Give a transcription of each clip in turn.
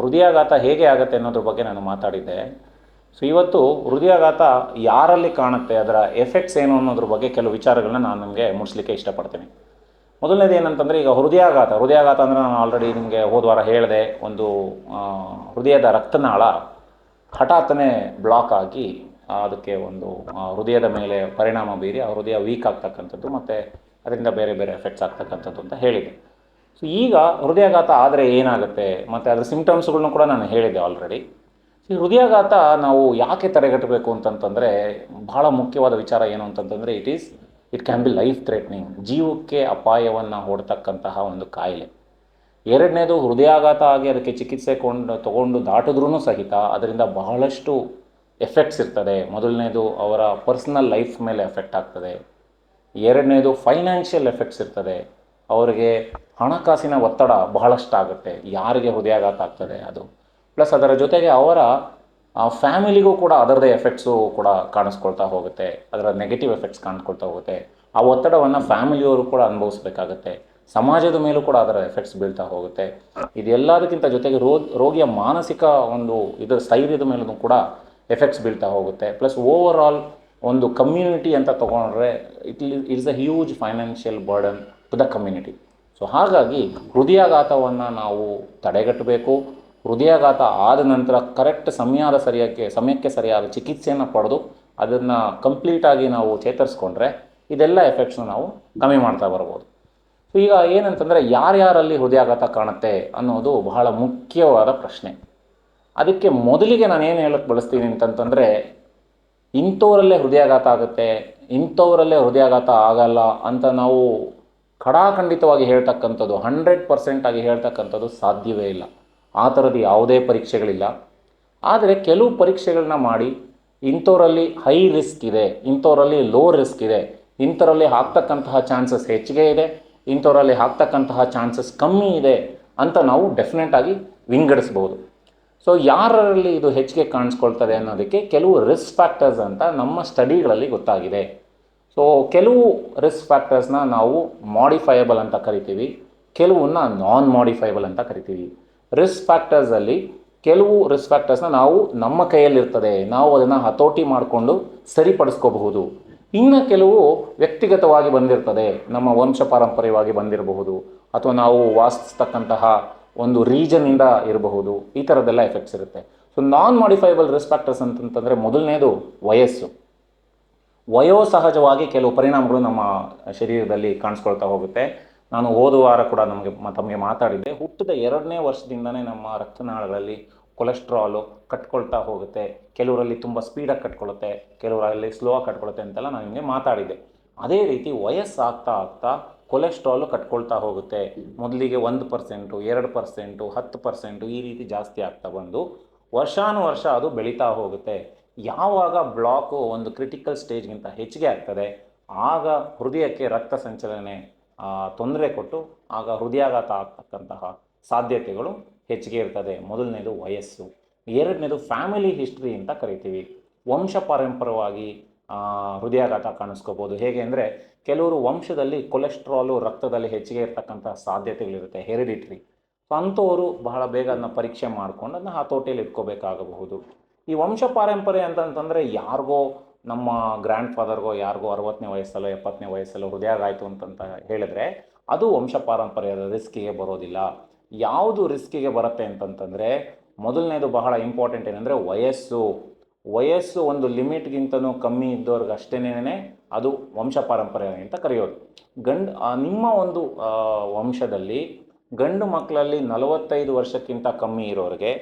ಹೃದಯಾಘಾತ ಹೇಗೆ ಆಗುತ್ತೆ ಅನ್ನೋದ್ರ ಬಗ್ಗೆ ನಾನು ಮಾತಾಡಿದ್ದೆ. ಸೊ ಇವತ್ತು ಹೃದಯಾಘಾತ ಯಾರಲ್ಲಿ ಕಾಣುತ್ತೆ, ಅದರ ಎಫೆಕ್ಟ್ಸ್ ಏನು ಅನ್ನೋದ್ರ ಬಗ್ಗೆ ಕೆಲವು ವಿಚಾರಗಳನ್ನ ನಾನು ನಿಮಗೆ ಮುಡಿಸ್ಲಿಕ್ಕೆ ಇಷ್ಟಪಡ್ತೀನಿ. ಮೊದಲನೇದು ಏನಂತಂದರೆ, ಈಗ ಹೃದಯಾಘಾತ ಹೃದಯಾಘಾತ ಅಂದರೆ ನಾನು ಆಲ್ರೆಡಿ ನಿಮಗೆ ಹೋದ ವಾರ ಹೇಳಿದೆ, ಒಂದು ಹೃದಯದ ರಕ್ತನಾಳ ಹಠಾತ್ತನೆ ಬ್ಲಾಕ್ ಆಗಿ ಅದಕ್ಕೆ ಒಂದು ಹೃದಯದ ಮೇಲೆ ಪರಿಣಾಮ ಬೀರಿ ಆ ಹೃದಯ ವೀಕ್ ಆಗ್ತಕ್ಕಂಥದ್ದು ಮತ್ತು ಅದರಿಂದ ಬೇರೆ ಬೇರೆ ಎಫೆಕ್ಟ್ಸ್ ಆಗ್ತಕ್ಕಂಥದ್ದು ಅಂತ ಹೇಳಿದೆ. ಸೊ ಈಗ ಹೃದಯಾಘಾತ ಆದರೆ ಏನಾಗುತ್ತೆ? ಮತ್ತು ಅದರ ಸಿಂಪ್ಟಮ್ಸ್ಗಳನ್ನೂ ಕೂಡ ನಾನು ಹೇಳಿದ್ದೆ ಆಲ್ರೆಡಿ ಈ ಹೃದಯಾಘಾತ ನಾವು ಯಾಕೆ ತಡೆಗಟ್ಟಬೇಕು ಅಂತಂತಂದರೆ, ಬಹಳ ಮುಖ್ಯವಾದ ವಿಚಾರ ಏನು ಅಂತಂತಂದರೆ it is it can be life threatening ಜೀವಕ್ಕೆ ಅಪಾಯವನ್ನು ಹೊಡ್ತಕ್ಕಂತಹ ಒಂದು ಕಾಯಿಲೆ. ಎರಡನೇದು ಹೃದಯಾಘಾತ ಆಗಿ ಅದಕ್ಕೆ ಚಿಕಿತ್ಸೆ ಕೊಂಡು, ತೊಗೊಂಡು ದಾಟಿದ್ರೂ ಸಹಿತ ಅದರಿಂದ ಬಹಳಷ್ಟು ಎಫೆಕ್ಟ್ಸ್ ಇರ್ತದೆ. ಮೊದಲನೇದು ಅವರ ಪರ್ಸ್ನಲ್ ಲೈಫ್ ಮೇಲೆ ಎಫೆಕ್ಟ್ ಆಗ್ತದೆ. ಎರಡನೇದು ಫೈನಾನ್ಷಿಯಲ್ ಎಫೆಕ್ಟ್ಸ್ ಇರ್ತದೆ. ಅವರಿಗೆ ಹಣಕಾಸಿನ ಒತ್ತಡ ಬಹಳಷ್ಟು ಆಗುತ್ತೆ ಯಾರಿಗೆ ಹೃದಯಾಘಾತ ಆಗ್ತದೆ ಅದು. ಪ್ಲಸ್ ಅದರ ಜೊತೆಗೆ ಅವರ ಫ್ಯಾಮಿಲಿಗೂ ಕೂಡ ಅದರದೇ ಎಫೆಕ್ಟ್ಸು ಕೂಡ ಕಾಣಿಸ್ಕೊಳ್ತಾ ಹೋಗುತ್ತೆ. ಅದರ ನೆಗೆಟಿವ್ ಎಫೆಕ್ಟ್ಸ್ ಕಾಣಿಸ್ಕೊಳ್ತಾ ಹೋಗುತ್ತೆ. ಆ ಒತ್ತಡವನ್ನು ಫ್ಯಾಮಿಲಿಯವರು ಕೂಡ ಅನುಭವಿಸ್ಬೇಕಾಗುತ್ತೆ. ಸಮಾಜದ ಮೇಲೂ ಕೂಡ ಅದರ ಎಫೆಕ್ಟ್ಸ್ ಬೀಳ್ತಾ ಹೋಗುತ್ತೆ. ಇದೆಲ್ಲದಕ್ಕಿಂತ ಜೊತೆಗೆ ರೋ ರೋಗಿಯ ಮಾನಸಿಕ ಒಂದು ಇದರ ಸ್ಥೈರ್ಯದ ಮೇಲೂ ಕೂಡ ಎಫೆಕ್ಟ್ಸ್ ಬೀಳ್ತಾ ಹೋಗುತ್ತೆ. ಪ್ಲಸ್ ಓವರ್ ಆಲ್ ಒಂದು ಕಮ್ಯುನಿಟಿ ಅಂತ ತೊಗೊಂಡ್ರೆ it it's a huge financial burden to the community so ಹಾಗಾಗಿ ಹೃದಯಾಘಾತವನ್ನು ನಾವು ತಡೆಗಟ್ಟಬೇಕು. ಹೃದಯಾಘಾತ ಆದ ನಂತರ ಕರೆಕ್ಟ್ ಸಮಯದ ಸರಿಯಕ್ಕೆ, ಸಮಯಕ್ಕೆ ಸರಿಯಾದ ಚಿಕಿತ್ಸೆಯನ್ನು ಪಡೆದು ಅದನ್ನು ಕಂಪ್ಲೀಟಾಗಿ ನಾವು ಚೇತರಿಸ್ಕೊಂಡ್ರೆ ಇದೆಲ್ಲ ಎಫೆಕ್ಟ್ಸ್ನ ನಾವು ಕಮ್ಮಿ ಮಾಡ್ತಾ ಬರ್ಬೋದು. ಸೊ ಈಗ ಏನಂತಂದರೆ ಯಾರ್ಯಾರಲ್ಲಿ ಹೃದಯಾಘಾತ ಕಾಣುತ್ತೆ ಅನ್ನೋದು ಬಹಳ ಮುಖ್ಯವಾದ ಪ್ರಶ್ನೆ. ಅದಕ್ಕೆ ಮೊದಲಿಗೆ ನಾನು ಏನು ಹೇಳಕ್ಕೆ ಬಳಸ್ತೀನಿ ಅಂತಂತಂದರೆ ಇಂಥವರಲ್ಲೇ ಹೃದಯಾಘಾತ ಆಗುತ್ತೆ, ಇಂಥವರಲ್ಲೇ ಹೃದಯಾಘಾತ ಆಗಲ್ಲ ಅಂತ ನಾವು ಖಡಾಖಂಡಿತವಾಗಿ ಹೇಳ್ತಕ್ಕಂಥದ್ದು ಹಂಡ್ರೆಡ್ ಪರ್ಸೆಂಟ್ ಆಗಿ ಹೇಳ್ತಕ್ಕಂಥದ್ದು ಸಾಧ್ಯವೇ ಇಲ್ಲ. ಆ ಥರದ ಯಾವುದೇ ಪರೀಕ್ಷೆಗಳಿಲ್ಲ. ಆದರೆ ಕೆಲವು ಪರೀಕ್ಷೆಗಳನ್ನ ಮಾಡಿ ಇಂಥವರಲ್ಲಿ ಹೈ ರಿಸ್ಕ್ ಇದೆ ಇಂಥವರಲ್ಲಿ ಲೋ ರಿಸ್ಕ್ ಇದೆ ಇಂಥವರಲ್ಲಿ ಹಾಕ್ತಕ್ಕಂತಹ ಚಾನ್ಸಸ್ ಹೆಚ್ಚಿಗೆ ಇದೆ ಇಂಥವರಲ್ಲಿ ಹಾಕ್ತಕ್ಕಂತಹ ಚಾನ್ಸಸ್ ಕಮ್ಮಿ ಇದೆ ಅಂತ ನಾವು ಡೆಫಿನೆಟ್ ಆಗಿ ವಿಂಗಡಿಸ್ಬೋದು. ಸೊ ಯಾರಲ್ಲಿ ಇದು ಹೆಚ್ಚಿಗೆ ಕಾಣಿಸ್ಕೊಳ್ತದೆ ಅನ್ನೋದಕ್ಕೆ ಕೆಲವು ರಿಸ್ಕ್ ಫ್ಯಾಕ್ಟರ್ಸ್ ಅಂತ ನಮ್ಮ ಸ್ಟಡಿಗಳಲ್ಲಿ ಗೊತ್ತಾಗಿದೆ. ಸೊ ಕೆಲವು ರಿಸ್ಕ್ ಫ್ಯಾಕ್ಟರ್ಸ್ನ ನಾವು ಮಾಡಿಫೈಯಬಲ್ ಅಂತ ಕರಿತೀವಿ. ಕೆಲವನ್ನ ನಾನ್ ಮಾಡಿಫೈಯಬಲ್ ಅಂತ ಕರಿತೀವಿ. ರಿಸ್ಕ್ ಫ್ಯಾಕ್ಟರ್ಸಲ್ಲಿ ಕೆಲವು ರಿಸ್ಕ್ ಫ್ಯಾಕ್ಟರ್ಸ್ನ ನಾವು ನಮ್ಮ ಕೈಯಲ್ಲಿರ್ತದೆ. ನಾವು ಅದನ್ನು ಹತೋಟಿ ಮಾಡಿಕೊಂಡು ಸರಿಪಡಿಸ್ಕೋಬಹುದು. ಇನ್ನು ಕೆಲವು ವ್ಯಕ್ತಿಗತವಾಗಿ ಬಂದಿರ್ತದೆ. ನಮ್ಮ ವಂಶ ಪಾರಂಪರ್ಯವಾಗಿ ಬಂದಿರಬಹುದು. ಅಥವಾ ನಾವು ವಾಸಿಸ್ತಕ್ಕಂತಹ ಒಂದು ರೀಜನಿಂದ ಇರಬಹುದು. ಈ ಥರದ್ದೆಲ್ಲ ಎಫೆಕ್ಟ್ಸ್ ಇರುತ್ತೆ. So non modifiable risk factors ಅಂತಂತಂದರೆ ಮೊದಲನೇದು ವಯಸ್ಸು. ವಯೋಸಹಜವಾಗಿ ಕೆಲವು ಪರಿಣಾಮಗಳು ನಮ್ಮ ಶರೀರದಲ್ಲಿ ಕಾಣಿಸ್ಕೊಳ್ತಾ ಹೋಗುತ್ತೆ. ನಾನು ಹೋದ ವಾರ ಕೂಡ ನಮಗೆ ತಮಗೆ ಮಾತಾಡಿದ್ದೆ. ಹುಟ್ಟಿದ ಎರಡನೇ ವರ್ಷದಿಂದನೇ ನಮ್ಮ ರಕ್ತನಾಳಗಳಲ್ಲಿ ಕೊಲೆಸ್ಟ್ರಾಲು ಕಟ್ಕೊಳ್ತಾ ಹೋಗುತ್ತೆ. ಕೆಲವರಲ್ಲಿ ತುಂಬ ಸ್ಪೀಡಾಗಿ ಕಟ್ಕೊಳ್ಳುತ್ತೆ ಕೆಲವರಲ್ಲಿ ಸ್ಲೋ ಆಗಿ ಕಟ್ಕೊಳ್ಳುತ್ತೆ ಅಂತೆಲ್ಲ ನಾನು ನಿಮಗೆ ಮಾತಾಡಿದ್ದೆ. ಅದೇ ರೀತಿ ವಯಸ್ಸಾಗ್ತಾ ಆಗ್ತಾ ಕೊಲೆಸ್ಟ್ರಾಲು ಕಟ್ಕೊಳ್ತಾ ಹೋಗುತ್ತೆ. ಮೊದಲಿಗೆ ಒಂದು ಪರ್ಸೆಂಟು ಎರಡು ಪರ್ಸೆಂಟು ಹತ್ತು ಪರ್ಸೆಂಟು ಈ ರೀತಿ ಜಾಸ್ತಿ ಆಗ್ತಾ ಬಂದು ವರ್ಷಾನುವರ್ಷ ಅದು ಬೆಳೀತಾ ಹೋಗುತ್ತೆ. ಯಾವಾಗ ಬ್ಲಾಕು ಒಂದು ಕ್ರಿಟಿಕಲ್ ಸ್ಟೇಜ್ಗಿಂತ ಹೆಚ್ಚಿಗೆ ಆಗ್ತದೆ, ಆಗ ಹೃದಯಕ್ಕೆ ರಕ್ತ ಸಂಚಲನೆ ತೊಂದರೆ ಕೊಟ್ಟು ಆಗ ಹೃದಯಾಘಾತ ಆಗ್ತಕ್ಕಂತಹ ಸಾಧ್ಯತೆಗಳು ಹೆಚ್ಚಿಗೆ ಇರ್ತದೆ. ಮೊದಲನೇದು ವಯಸ್ಸು. ಎರಡನೇದು ಫ್ಯಾಮಿಲಿ ಹಿಸ್ಟ್ರಿ ಅಂತ ಕರಿತೀವಿ. ವಂಶ ಪಾರಂಪರವಾಗಿ ಹೃದಯಾಘಾತ ಕಾಣಿಸ್ಕೋಬೋದು. ಹೇಗೆ ಅಂದರೆ, ಕೆಲವರು ವಂಶದಲ್ಲಿ ಕೊಲೆಸ್ಟ್ರಾಲು ರಕ್ತದಲ್ಲಿ ಹೆಚ್ಚಿಗೆ ಇರ್ತಕ್ಕಂಥ ಸಾಧ್ಯತೆಗಳಿರುತ್ತೆ, ಹೆರಿಡಿಟ್ರಿ. ಸೊ ಅಂಥವರು ಬಹಳ ಬೇಗ ಅದನ್ನ ಪರೀಕ್ಷೆ ಮಾಡ್ಕೊಂಡು ಅದನ್ನ ಹತೋಟಿಯಲ್ಲಿ ಇಟ್ಕೋಬೇಕಾಗಬಹುದು. ಈ ವಂಶ ಪಾರಂಪರ್ಯ ಅಂತಂತಂದರೆ ಯಾರಿಗೋ ನಮ್ಮ ಗ್ರ್ಯಾಂಡ್ ಫಾದರ್ಗೋ ಯಾರಿಗೋ ಅರವತ್ತನೇ ವಯಸ್ಸಲ್ಲೋ ಎಪ್ಪತ್ತನೇ ವಯಸ್ಸಲ್ಲೋ ಹೃದಯ ಆಯಿತು ಅಂತಂತ ಹೇಳಿದ್ರೆ ಅದು ವಂಶ ಪಾರಂಪರ್ಯದ ರಿಸ್ಕಿಗೆ ಬರೋದಿಲ್ಲ. ಯಾವುದು ರಿಸ್ಕಿಗೆ ಬರುತ್ತೆ ಅಂತಂತಂದರೆ ಮೊದಲನೇದು ಬಹಳ ಇಂಪಾರ್ಟೆಂಟ್ ಏನಂದರೆ ವಯಸ್ಸು. ವಯಸ್ಸು ಒಂದು ಲಿಮಿಟ್ಗಿಂತನೂ ಕಮ್ಮಿ ಇದ್ದವ್ರಿಗೆ ಅದು ವಂಶ ಪಾರಂಪರ್ಯ ಅಂತ ಕರೆಯೋದು. ಗಂಡು ನಿಮ್ಮ ಒಂದು ವಂಶದಲ್ಲಿ ಗಂಡು ಮಕ್ಕಳಲ್ಲಿ ನಲವತ್ತೈದು ವರ್ಷಕ್ಕಿಂತ ಕಮ್ಮಿ ಇರೋರಿಗೆ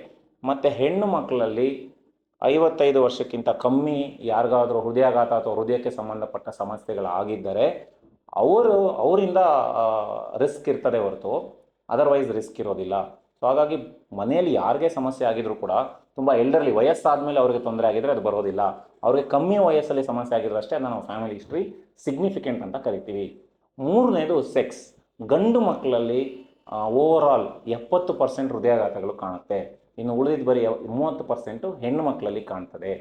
ಮತ್ತು ಹೆಣ್ಣು ಮಕ್ಕಳಲ್ಲಿ ಐವತ್ತೈದು ವರ್ಷಕ್ಕಿಂತ ಕಮ್ಮಿ ಯಾರಿಗಾದರೂ ಹೃದಯಾಘಾತ ಅಥವಾ ಹೃದಯಕ್ಕೆ ಸಂಬಂಧಪಟ್ಟ ಸಮಸ್ಯೆಗಳಾಗಿದ್ದರೆ ಅವರು, ಅವರಿಂದ ರಿಸ್ಕ್ ಇರ್ತದೆ ಹೊರತು. ಅದರ್ವೈಸ್ ರಿಸ್ಕ್ ಇರೋದಿಲ್ಲ. ಸೊ ಹಾಗಾಗಿ ಮನೆಯಲ್ಲಿ ಯಾರಿಗೆ ಸಮಸ್ಯೆ ಆಗಿದ್ರೂ ಕೂಡ ತುಂಬ ಎಲ್ಡರ್ಲಿ ವಯಸ್ಸಾದಮೇಲೆ ಅವರಿಗೆ ತೊಂದರೆ ಆಗಿದ್ರೆ ಅದು ಬರೋದಿಲ್ಲ. ಅವರಿಗೆ ಕಮ್ಮಿ ವಯಸ್ಸಲ್ಲಿ ಸಮಸ್ಯೆ ಆಗಿದ್ರೆ ಅಷ್ಟೇ, ಅದನ್ನು ನಾವು ಫ್ಯಾಮಿಲಿ ಹಿಸ್ಟ್ರಿ ಸಿಗ್ನಿಫಿಕೆಂಟ್ ಅಂತ ಕರಿತೀವಿ. ಮೂರನೇದು ಸೆಕ್ಸ್ ಗಂಡು ಮಕ್ಕಳಲ್ಲಿ ಓವರ್ ಆಲ್ ಎಪ್ಪತ್ತು ಪರ್ಸೆಂಟ್ ಹೃದಯಾಘಾತಗಳು ಕಾಣುತ್ತೆ. ಇನ್ನು ಉಳಿದಿದ್ದು ಬರೀ ಮೂವತ್ತು ಪರ್ಸೆಂಟು ಹೆಣ್ಣು ಮಕ್ಕಳಲ್ಲಿ ಕಾಣ್ತದೆ.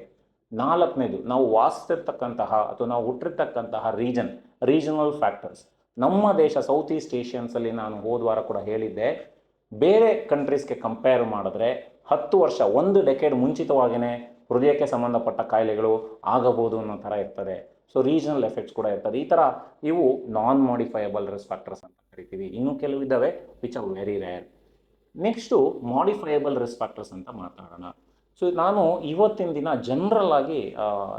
ನಾಲ್ಕನೇದು, ನಾವು ವಾಸಿಸಿರ್ತಕ್ಕಂತಹ ಅಥವಾ ನಾವು ಹುಟ್ಟಿರ್ತಕ್ಕಂತಹ ರೀಜನ್ ರೀಜನಲ್ ಫ್ಯಾಕ್ಟರ್ಸ್ ನಮ್ಮ ದೇಶ ಸೌತ್ ಈಸ್ಟ್ ಏಷ್ಯನ್ಸಲ್ಲಿ ನಾನು ಹೋದ ವಾರ ಕೂಡ ಹೇಳಿದ್ದೆ, ಬೇರೆ ಕಂಟ್ರೀಸ್ಗೆ ಕಂಪೇರ್ ಮಾಡಿದ್ರೆ ಹತ್ತು ವರ್ಷ, ಒಂದು ಡೆಕೆಡ್ ಮುಂಚಿತವಾಗಿಯೇ ಹೃದಯಕ್ಕೆ ಸಂಬಂಧಪಟ್ಟ ಕಾಯಿಲೆಗಳು ಆಗಬಹುದು ಅನ್ನೋ ಥರ ಇರ್ತದೆ. ಸೊ ರೀಜನಲ್ ಎಫೆಕ್ಟ್ಸ್ ಕೂಡ ಇರ್ತದೆ. ಈ ಥರ ಇವು ನಾನ್ ಮಾಡಿಫೈಯಬಲ್ ರಿಸ್ಕ್ ಫ್ಯಾಕ್ಟರ್ಸ್ ಅಂತ ಕರಿತೀವಿ. ಇನ್ನು ಕೆಲವು ಇದ್ದಾವೆ which are very rare next modifiable risk factors ಅಂತ ಮಾತಾಡೋಣ. ಸೊ ನಾನು ಇವತ್ತಿನ ದಿನ ಜನರಲ್ ಆಗಿ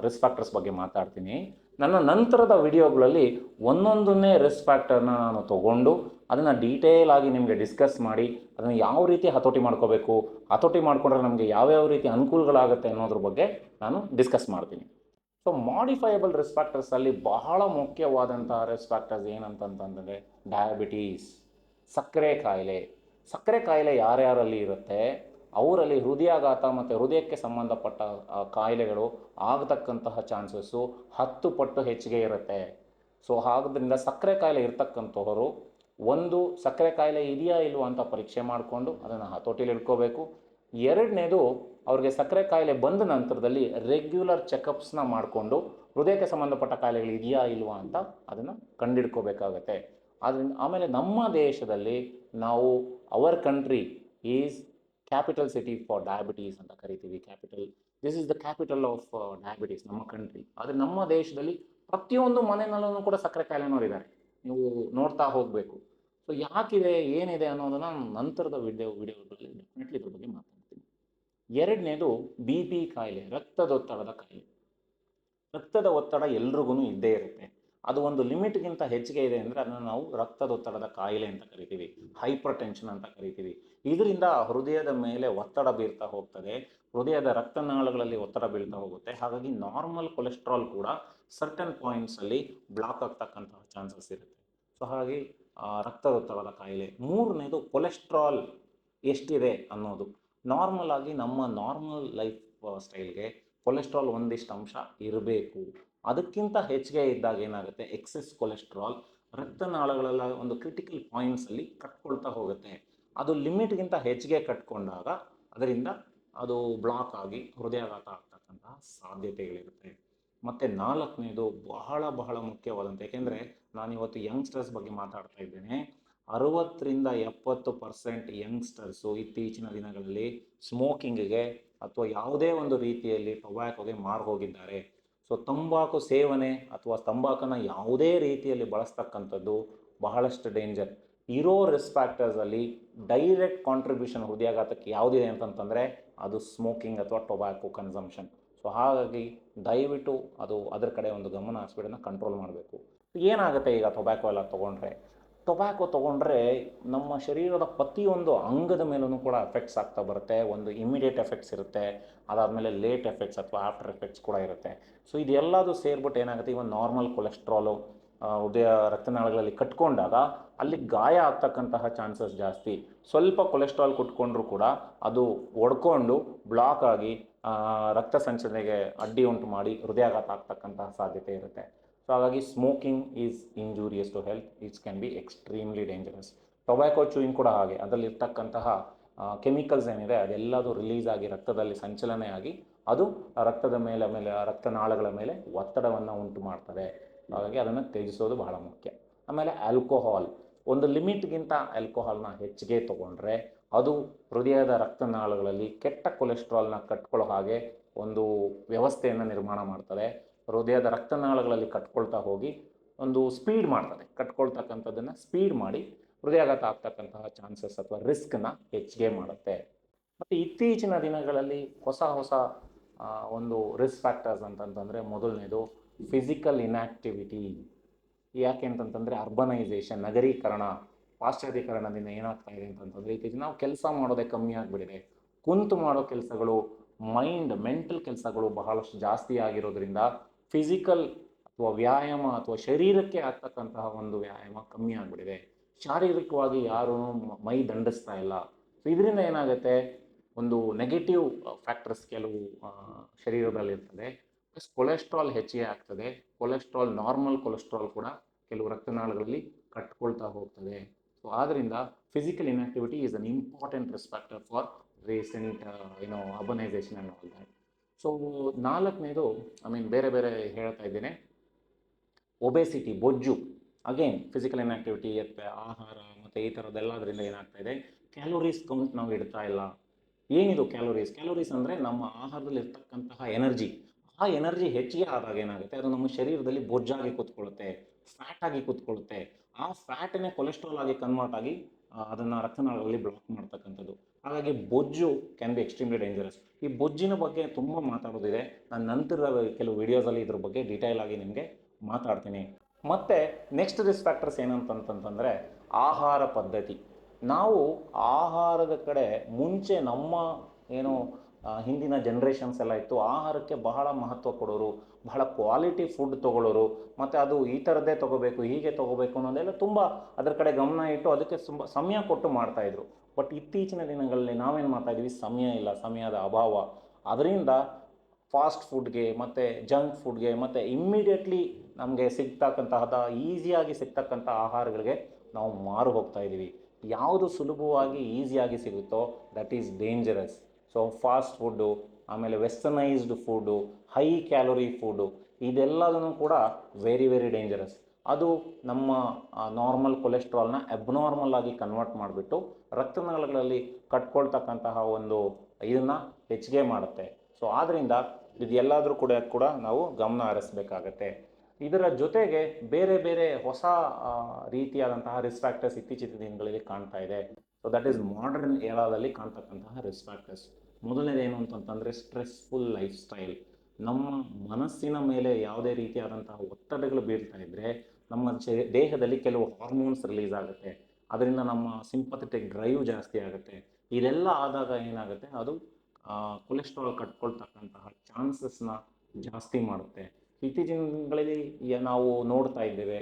ರಿಸ್ಕ್ ಫ್ಯಾಕ್ಟರ್ಸ್ ಬಗ್ಗೆ ಮಾತಾಡ್ತೀನಿ. ನನ್ನ ನಂತರದ ವಿಡಿಯೋಗಳಲ್ಲಿ ಒಂದೊಂದನ್ನೇ ರಿಸ್ಕ್ ಫ್ಯಾಕ್ಟರ್ನ ನಾನು ತಗೊಂಡು ಅದನ್ನು ಡೀಟೇಲ್ ಆಗಿ ನಿಮಗೆ ಡಿಸ್ಕಸ್ ಮಾಡಿ, ಅದನ್ನು ಯಾವ ರೀತಿ ಹತೋಟಿ ಮಾಡ್ಕೋಬೇಕು, ಹತೋಟಿ ಮಾಡಿಕೊಂಡ್ರೆ ನಮಗೆ ಯಾವ್ಯಾವ ರೀತಿ ಅನುಕೂಲಗಳಾಗುತ್ತೆ ಅನ್ನೋದ್ರ ಬಗ್ಗೆ ನಾನು ಡಿಸ್ಕಸ್ ಮಾಡ್ತೀನಿ. ಸೊ ಮಾಡಿಫೈಯಬಲ್ ರಿಸ್ಕ್ ಫ್ಯಾಕ್ಟರ್ಸಲ್ಲಿ ಬಹಳ ಮುಖ್ಯವಾದಂತಹ ರಿಸ್ಕ್ ಫ್ಯಾಕ್ಟರ್ಸ್ ಏನಂತಂತಂದರೆ ಡಯಾಬಿಟೀಸ್ ಸಕ್ಕರೆ ಕಾಯಿಲೆ. ಸಕ್ಕರೆ ಕಾಯಿಲೆ ಯಾರ್ಯಾರಲ್ಲಿ ಇರುತ್ತೆ? ಅವರಲ್ಲಿ ಹೃದಯಾಘಾತ ಮತ್ತು ಹೃದಯಕ್ಕೆ ಸಂಬಂಧಪಟ್ಟ ಕಾಯಿಲೆಗಳು ಆಗತಕ್ಕಂತಹ ಚಾನ್ಸಸ್ಸು ಹತ್ತು ಪಟ್ಟು ಹೆಚ್ಚಿಗೆ ಇರುತ್ತೆ. ಸೊ ಆದ್ದರಿಂದ ಸಕ್ಕರೆ ಕಾಯಿಲೆ ಇರ್ತಕ್ಕಂಥವರು ಒಂದು ಸಕ್ಕರೆ ಕಾಯಿಲೆ ಇದೆಯಾ ಇಲ್ವಾ ಅಂತ ಪರೀಕ್ಷೆ ಮಾಡಿಕೊಂಡು ಅದನ್ನು ಹತೋಟಿಲಿ ಇಟ್ಕೋಬೇಕು. ಎರಡನೇದು ಅವ್ರಿಗೆ ಸಕ್ಕರೆ ಕಾಯಿಲೆ ಬಂದ ನಂತರದಲ್ಲಿ ರೆಗ್ಯುಲರ್ ಚೆಕಪ್ಸ್ನ ಮಾಡಿಕೊಂಡು ಹೃದಯಕ್ಕೆ ಸಂಬಂಧಪಟ್ಟ ಕಾಯಿಲೆಗಳು ಇದೆಯಾ ಇಲ್ವಾ ಅಂತ ಅದನ್ನು ಕಂಡಿಡ್ಕೋಬೇಕಾಗತ್ತೆ. ಆದ್ದರಿಂದ ಆಮೇಲೆ ನಮ್ಮ ದೇಶದಲ್ಲಿ ನಾವು our country is capital city for diabetes ಅಂತ ಕರಿತೀವಿ capital this is the capital of diabetes ನಮ್ಮ ಕಂಟ್ರಿ ಆದರೆ ನಮ್ಮ ದೇಶದಲ್ಲಿ ಪ್ರತಿಯೊಂದು ಮನೆಯಲ್ಲೂ ಕೂಡ ಸಕ್ಕರೆ ಕಾಯಿಲೆನವ್ರು ಇದ್ದಾರೆ ನೀವು ನೋಡ್ತಾ ಹೋಗಬೇಕು. ಸೊ ಯಾಕಿದೆ, ಏನಿದೆ ಅನ್ನೋದನ್ನ ನಂತರದ ವಿಡಿಯೋ ವಿಡಿಯೋಗಳಲ್ಲಿ ಡೆಫಿನೆಟ್ಲಿ ಇದ್ರ ಬಗ್ಗೆ ಮಾತಾಡ್ತೀನಿ. ಎರಡನೇದು ಬಿ ಪಿ ಕಾಯಿಲೆ ರಕ್ತದೊತ್ತಡದ ಕಾಯಿಲೆ. ರಕ್ತದ ಒತ್ತಡ ಎಲ್ರಿಗೂ ಇದ್ದೇ ಇರುತ್ತೆ. ಅದು ಒಂದು ಲಿಮಿಟ್ಗಿಂತ ಹೆಚ್ಚಿಗೆ ಇದೆ ಅಂದರೆ ಅದನ್ನು ನಾವು ರಕ್ತದೊತ್ತಡದ ಕಾಯಿಲೆ ಅಂತ ಕರಿತೀವಿ. ಹೈಪರ್ ಟೆನ್ಷನ್ ಅಂತ ಕರಿತೀವಿ. ಇದರಿಂದ ಹೃದಯದ ಮೇಲೆ ಒತ್ತಡ ಬೀರ್ತಾ ಹೋಗ್ತದೆ. ಹೃದಯದ ರಕ್ತನಾಳಗಳಲ್ಲಿ ಒತ್ತಡ ಬೀಳ್ತಾ ಹೋಗುತ್ತೆ. ಹಾಗಾಗಿ ನಾರ್ಮಲ್ ಕೊಲೆಸ್ಟ್ರಾಲ್ ಕೂಡ ಸರ್ಟನ್ ಪಾಯಿಂಟ್ಸಲ್ಲಿ ಬ್ಲಾಕ್ ಆಗ್ತಕ್ಕಂತಹ ಚಾನ್ಸಸ್ ಇರುತ್ತೆ. ಸೊ ಹಾಗಾಗಿ ರಕ್ತದೊತ್ತಡದ ಕಾಯಿಲೆ. ಮೂರನೇದು ಕೊಲೆಸ್ಟ್ರಾಲ್ ಎಷ್ಟಿದೆ ಅನ್ನೋದು. ನಾರ್ಮಲ್ ಆಗಿ ನಮ್ಮ ನಾರ್ಮಲ್ ಲೈಫ್ ಸ್ಟೈಲ್ಗೆ ಕೊಲೆಸ್ಟ್ರಾಲ್ ಒಂದಿಷ್ಟು ಅಂಶ ಇರಬೇಕು. ಅದಕ್ಕಿಂತ ಹೆಚ್ಚಿಗೆ ಇದ್ದಾಗ ಏನಾಗುತ್ತೆ? ಎಕ್ಸೆಸ್ ಕೊಲೆಸ್ಟ್ರಾಲ್ ರಕ್ತನಾಳಗಳೆಲ್ಲ ಒಂದು ಕ್ರಿಟಿಕಲ್ ಪಾಯಿಂಟ್ಸಲ್ಲಿ ಕಟ್ಕೊಳ್ತಾ ಹೋಗುತ್ತೆ. ಅದು ಲಿಮಿಟ್ಗಿಂತ ಹೆಚ್ಚಿಗೆ ಕಟ್ಕೊಂಡಾಗ ಅದರಿಂದ ಅದು ಬ್ಲಾಕ್ ಆಗಿ ಹೃದಯಾಘಾತ ಆಗ್ತಕ್ಕಂತಹ ಸಾಧ್ಯತೆಗಳಿರುತ್ತೆ. ಮತ್ತು ನಾಲ್ಕನೇದು ಬಹಳ ಬಹಳ ಮುಖ್ಯವಾದಂಥ ಏಕೆಂದರೆ ನಾನಿವತ್ತು ಯಂಗ್ಸ್ಟರ್ಸ್ ಬಗ್ಗೆ ಮಾತಾಡ್ತಾ ಇದ್ದೇನೆ. ಅರವತ್ತರಿಂದ ಎಪ್ಪತ್ತು ಪರ್ಸೆಂಟ್ ಯಂಗ್ಸ್ಟರ್ಸು ಇತ್ತೀಚಿನ ದಿನಗಳಲ್ಲಿ ಸ್ಮೋಕಿಂಗ್ಗೆ ಅಥವಾ ಯಾವುದೇ ಒಂದು ರೀತಿಯಲ್ಲಿ ಟೊಬ್ಯಾಕೋಗೆ ಮಾರು ಹೋಗಿದ್ದಾರೆ. ಸೊ ತಂಬಾಕು ಸೇವನೆ ಅಥವಾ ತಂಬಾಕನ್ನ ಯಾವುದೇ ರೀತಿಯಲ್ಲಿ ಬಳಸ್ತಕ್ಕಂಥದ್ದು ಬಹಳಷ್ಟು ಡೇಂಜರ್ ಇರೋ ರಿಸ್ಕ್ ಫ್ಯಾಕ್ಟರ್ಸಲ್ಲಿ ಡೈರೆಕ್ಟ್ ಕಾಂಟ್ರಿಬ್ಯೂಷನ್ ಹೃದಯಾಘಾತಕ್ಕೆ ಯಾವುದಿದೆ ಅಂತಂತಂದರೆ ಅದು ಸ್ಮೋಕಿಂಗ್ ಅಥವಾ ಟೊಬ್ಯಾಕೋ ಕನ್ಸಂಪ್ಷನ್ ಸೊ ಹಾಗಾಗಿ ದಯವಿಟ್ಟು ಅದು ಅದರ ಕಡೆ ಒಂದು ಗಮನ ಹರಿಸ್ಬಿಡೋದನ್ನ ಕಂಟ್ರೋಲ್ ಮಾಡಬೇಕು. ಏನಾಗುತ್ತೆ ಈಗ ಟೊಬ್ಯಾಕೋ ಎಲ್ಲ ತೊಗೊಂಡ್ರೆ? ಟೊಬ್ಯಾಕೋ ತೊಗೊಂಡ್ರೆ ನಮ್ಮ ಶರೀರದ ಪ್ರತಿಯೊಂದು ಅಂಗದ ಮೇಲೂ ಕೂಡ ಎಫೆಕ್ಟ್ಸ್ ಆಗ್ತಾ ಬರುತ್ತೆ. ಒಂದು ಇಮಿಡಿಯೇಟ್ ಎಫೆಕ್ಟ್ಸ್ ಇರುತ್ತೆ. ಅದಾದಮೇಲೆ ಲೇಟ್ ಎಫೆಕ್ಟ್ಸ್ ಅಥವಾ ಆಫ್ಟರ್ ಎಫೆಕ್ಟ್ಸ್ ಕೂಡ ಇರುತ್ತೆ. ಸೊ ಇದೆಲ್ಲದು ಸೇರಿಬಿಟ್ಟು ಏನಾಗುತ್ತೆ? ಇವನ್ ನಾರ್ಮಲ್ ಕೊಲೆಸ್ಟ್ರಾಲು ಹೃದಯ ರಕ್ತನಾಳಗಳಲ್ಲಿ ಕಟ್ಕೊಂಡಾಗ ಅಲ್ಲಿ ಗಾಯ ಆಗ್ತಕ್ಕಂತಹ ಚಾನ್ಸಸ್ ಜಾಸ್ತಿ. ಸ್ವಲ್ಪ ಕೊಲೆಸ್ಟ್ರಾಲ್ ಕುಟ್ಕೊಂಡ್ರೂ ಕೂಡ ಅದು ಒಡ್ಕೊಂಡು ಬ್ಲಾಕ್ ಆಗಿ ರಕ್ತ ಸಂಚಲನೆಗೆ ಅಡ್ಡಿ ಉಂಟು ಮಾಡಿ ಹೃದಯಾಘಾತ ಆಗ್ತಕ್ಕಂತಹ ಸಾಧ್ಯತೆ ಇರುತ್ತೆ. ಸೊ ಹಾಗಾಗಿ smoking is injurious to health it's can be extremely dangerous tobacco chewing ಕೂಡ ಹಾಗೆ. ಅದರಲ್ಲಿರ್ತಕ್ಕಂತಹ ಕೆಮಿಕಲ್ಸ್ ಏನಿದೆ, ಅದೆಲ್ಲದು ರಿಲೀಸ್ ಆಗಿ ರಕ್ತದಲ್ಲಿ ಸಂಚಲನೆ ಆಗಿ ಅದು ರಕ್ತದ ಮೇಲೆ ಮೇಲೆ, ರಕ್ತನಾಳಗಳ ಮೇಲೆ ಒತ್ತಡವನ್ನು ಉಂಟು ಮಾಡ್ತದೆ. ಹಾಗಾಗಿ ಅದನ್ನು ತ್ಯಜಿಸೋದು ಬಹಳ ಮುಖ್ಯ. ಆಮೇಲೆ ಆಲ್ಕೋಹಾಲ್ ಒಂದು ಲಿಮಿಟ್ಗಿಂತ ಆಲ್ಕೋಹಾಲ್ನ ಹೆಚ್ಚಿಗೆ ತಗೊಂಡ್ರೆ ಅದು ಹೃದಯದ ರಕ್ತನಾಳಗಳಲ್ಲಿ ಕೆಟ್ಟ ಕೊಲೆಸ್ಟ್ರಾಲ್ನ ಕಟ್ಕೊಳ್ಳೋ ಹಾಗೆ ಒಂದು ವ್ಯವಸ್ಥೆಯನ್ನು ನಿರ್ಮಾಣ ಮಾಡ್ತದೆ. ಹೃದಯದ ರಕ್ತನಾಳಗಳಲ್ಲಿ ಕಟ್ಕೊಳ್ತಾ ಹೋಗಿ ಒಂದು ಸ್ಪೀಡ್ ಮಾಡ್ತದೆ. ಕಟ್ಕೊಳ್ತಕ್ಕಂಥದ್ದನ್ನು ಸ್ಪೀಡ್ ಮಾಡಿ ಹೃದಯಾಘಾತ ಆಗ್ತಕ್ಕಂತಹ ಚಾನ್ಸಸ್ ಅಥವಾ ರಿಸ್ಕ್ನ ಹೆಚ್ಚಿಗೆ ಮಾಡುತ್ತೆ. ಮತ್ತು ಇತ್ತೀಚಿನ ದಿನಗಳಲ್ಲಿ ಹೊಸ ಹೊಸ ಒಂದು ರಿಸ್ಕ್ ಫ್ಯಾಕ್ಟರ್ಸ್ ಅಂತಂತಂದರೆ ಮೊದಲನೇದು ಫಿಸಿಕಲ್ ಇನ್ಆಕ್ಟಿವಿಟಿ ಯಾಕೆ ಅಂತಂತಂದರೆ ಅರ್ಬನೈಸೇಷನ್ ನಗರೀಕರಣ, ಪಾಶ್ಚಾತ್ಯೀಕರಣದಿಂದ ಏನಾಗ್ತಾ ಇದೆ ಅಂತಂತಂದರೆ ಇತ್ತೀಚೆಗೆ ನಾವು ಕೆಲಸ ಮಾಡೋದೇ ಕಮ್ಮಿ ಆಗಿಬಿಟ್ಟಿದೆ. ಕುಂತು ಮಾಡೋ ಕೆಲಸಗಳು ಮೈಂಡ್ ಮೆಂಟಲ್ ಕೆಲಸಗಳು ಬಹಳಷ್ಟು ಜಾಸ್ತಿ ಆಗಿರೋದ್ರಿಂದ ಫಿಸಿಕಲ್ ಅಥವಾ ವ್ಯಾಯಾಮ ಅಥವಾ ಶರೀರಕ್ಕೆ ಆಗ್ತಕ್ಕಂತಹ ಒಂದು ವ್ಯಾಯಾಮ ಕಮ್ಮಿ ಆಗಿಬಿಟ್ಟಿದೆ. ಶಾರೀರಿಕವಾಗಿ ಯಾರೂ ಮೈ ದಂಡಿಸ್ತಾ ಇಲ್ಲ. ಸೊ ಇದರಿಂದ ಏನಾಗುತ್ತೆ? ಒಂದು ನೆಗೆಟಿವ್ ಫ್ಯಾಕ್ಟರ್ಸ್ ಕೆಲವು ಶರೀರದಲ್ಲಿರ್ತದೆ ಪ್ಲಸ್ ಕೊಲೆಸ್ಟ್ರಾಲ್ ಹೆಚ್ಚಿಗೆ ಆಗ್ತದೆ. ಕೊಲೆಸ್ಟ್ರಾಲ್ ನಾರ್ಮಲ್ ಕೊಲೆಸ್ಟ್ರಾಲ್ ಕೂಡ ಕೆಲವು ರಕ್ತನಾಳಗಳಲ್ಲಿ ಕಟ್ಕೊಳ್ತಾ ಹೋಗ್ತದೆ. ಸೊ ಆದ್ದರಿಂದ physical inactivity is an important risk factor for recent you know urbanization and all that so ನಾಲ್ಕನೇದು ಐ ಮೀನ್ ಬೇರೆ ಬೇರೆ ಹೇಳ್ತಾ ಇದ್ದೀನಿ. ಒಬೆಸಿಟಿ ಬೊಜ್ಜು. ಅಗೇನ್ ಫಿಸಿಕಲ್ ಇನ್ಆಕ್ಟಿವಿಟಿ ಆಹಾರ ಮತ್ತು ಈ ಥರದ್ದೆಲ್ಲದರಿಂದ ಏನಾಗ್ತಾ ಇದೆ? ಕ್ಯಾಲೋರೀಸ್ ಕೌಂಟ್ ನಾವು ಇಡ್ತಾ ಇಲ್ಲ. ಏನಿದು ಕ್ಯಾಲೋರೀಸ್ ಕ್ಯಾಲೋರೀಸ್ ಅಂದರೆ ನಮ್ಮ ಆಹಾರದಲ್ಲಿ ಇರ್ತಕ್ಕಂತಹ ಎನರ್ಜಿ ಆ ಎನರ್ಜಿ ಹೆಚ್ಚಿಗೆ ಆದಾಗ ಏನಾಗುತ್ತೆ? ಅದು ನಮ್ಮ ಶರೀರದಲ್ಲಿ ಬೊಜ್ಜಾಗಿ ಕೂತ್ಕೊಳ್ಳುತ್ತೆ ಆಗಿ ಕೂತ್ಕೊಳ್ಳುತ್ತೆ. ಆ ಫ್ಯಾಟನ್ನೇ ಕೊಲೆಸ್ಟ್ರಾಲ್ ಆಗಿ ಕನ್ವರ್ಟ್ ಆಗಿ ಅದನ್ನು ಅದನ್ನ ರಕ್ತನಾಳಗಳಲ್ಲಿ ಬ್ಲಾಕ್ ಮಾಡ್ತಕ್ಕಂಥದ್ದು. ಹಾಗಾಗಿ ಬೊಜ್ಜು ಕ್ಯಾನ್ ಬಿ ಎಕ್ಸ್ಟ್ರೀಮ್ಲಿ ಡೇಂಜರಸ್ ಈ ಬೊಜ್ಜಿನ ಬಗ್ಗೆ ತುಂಬ ಮಾತಾಡೋದಿದೆ. ನಾನು ನಂತರದ ಕೆಲವು ವಿಡಿಯೋಸಲ್ಲಿ ಇದ್ರ ಬಗ್ಗೆ ಡೀಟೇಲ್ ಆಗಿ ನಿಮಗೆ ಮಾತಾಡ್ತೀನಿ. ಮತ್ತು ನೆಕ್ಸ್ಟ್ ರಿಸ್ಕ್ ಫ್ಯಾಕ್ಟರ್ಸ್ ಏನಂತಂತಂದರೆ ಆಹಾರ ಪದ್ಧತಿ. ನಾವು ಆಹಾರದ ಕಡೆ ಮುಂಚೆ ನಮ್ಮ ಏನು ಹಿಂದಿನ ಜನ್ರೇಷನ್ಸ್ ಎಲ್ಲ ಇತ್ತು, ಆಹಾರಕ್ಕೆ ಬಹಳ ಮಹತ್ವ ಕೊಡೋರು, ಬಹಳ ಕ್ವಾಲಿಟಿ ಫುಡ್ ತಗೊಳ್ಳೋರು, ಮತ್ತು ಅದು ಈ ಥರದ್ದೇ ತಗೋಬೇಕು, ಹೀಗೆ ತಗೋಬೇಕು ಅನ್ನೋದೆಲ್ಲ ತುಂಬ ಅದರ ಕಡೆ ಗಮನ ಇಟ್ಟು ಅದಕ್ಕೆ ತುಂಬ ಸಮಯ ಕೊಟ್ಟು ಮಾಡ್ತಾಯಿದ್ರು ಬಟ್ ಇತ್ತೀಚಿನ ದಿನಗಳಲ್ಲಿ ನಾವೇನು ಮಾಡ್ತಾ ಇದೀವಿ ಸಮಯ ಇಲ್ಲ, ಸಮಯದ ಅಭಾವ. ಅದರಿಂದ ಫಾಸ್ಟ್ ಫುಡ್ಗೆ ಮತ್ತು ಜಂಕ್ ಫುಡ್ಗೆ ಮತ್ತು ಇಮ್ಮಿಡಿಯೇಟ್ಲಿ ನಮಗೆ ಸಿಗ್ತಕ್ಕಂತಹದ ಈಸಿಯಾಗಿ ಸಿಗ್ತಕ್ಕಂಥ ಆಹಾರಗಳಿಗೆ ನಾವು ಮಾರು ಹೋಗ್ತಾ ಇದ್ದೀವಿ. ಯಾವುದು ಸುಲಭವಾಗಿ ಈಸಿಯಾಗಿ ಸಿಗುತ್ತೋ that is dangerous so fast food ಆಮೇಲೆ westernised food high calorie food ಇದೆಲ್ಲದನ್ನು ಕೂಡ ವೆರಿ ವೆರಿ ಡೇಂಜರಸ್ ಅದು ನಮ್ಮ ನಾರ್ಮಲ್ ಕೊಲೆಸ್ಟ್ರಾಲ್ನ ಅಬ್ನಾರ್ಮಲ್ ಆಗಿ ಕನ್ವರ್ಟ್ ಮಾಡಿಬಿಟ್ಟು ರಕ್ತನಾಳಗಳಲ್ಲಿ ಕಟ್ಕೊಳ್ತಕ್ಕಂತಹ ಒಂದು ಇದನ್ನು ಹೆಚ್ಚಿಗೆ ಮಾಡುತ್ತೆ. ಸೊ ಆದ್ದರಿಂದ ಇದು ಎಲ್ಲಾದರೂ ಕೂಡ ಕೂಡ ನಾವು ಗಮನ ಹರಿಸ್ಬೇಕಾಗತ್ತೆ. ಇದರ ಜೊತೆಗೆ ಬೇರೆ ಬೇರೆ ಹೊಸ ರೀತಿಯಾದಂತಹ ರಿಸ್ಕ್ ಇತ್ತೀಚಿನ ದಿನಗಳಲ್ಲಿ ಕಾಣ್ತಾ ಇದೆ. ಸೊ ದಟ್ ಈಸ್ ಮಾಡರ್ನ್ ಏಳಾದಲ್ಲಿ ಕಾಣ್ತಕ್ಕಂತಹ ರಿಸ್ಕ್ ಫ್ಯಾಕ್ಟರ್ಸ್ ಮೊದಲನೇದು ಏನು ಅಂತಂತಂದರೆ ಸ್ಟ್ರೆಸ್ಫುಲ್ ಲೈಫ್ ಸ್ಟೈಲ್ ನಮ್ಮ ಮನಸ್ಸಿನ ಮೇಲೆ ಯಾವುದೇ ರೀತಿಯಾದಂತಹ ಒತ್ತಡಗಳು ಬೀಳ್ತಾ ಇದ್ದರೆ ನಮ್ಮ ದೇಹದಲ್ಲಿ ಕೆಲವು ಹಾರ್ಮೋನ್ಸ್ ರಿಲೀಸ್ ಆಗುತ್ತೆ. ಅದರಿಂದ ನಮ್ಮ ಸಿಂಪಥೆಟಿಕ್ ಡ್ರೈವ್ ಜಾಸ್ತಿ ಆಗುತ್ತೆ. ಇದೆಲ್ಲ ಆದಾಗ ಏನಾಗುತ್ತೆ? ಅದು ಕೊಲೆಸ್ಟ್ರಾಲ್ ಕಟ್ಕೊಳ್ತಕ್ಕಂತಹ ಚಾನ್ಸಸ್ನ ಜಾಸ್ತಿ ಮಾಡುತ್ತೆ. ಇತ್ತೀಚಿನ ದಿನಗಳಲ್ಲಿ ನಾವು ನೋಡ್ತಾ ಇದ್ದೇವೆ.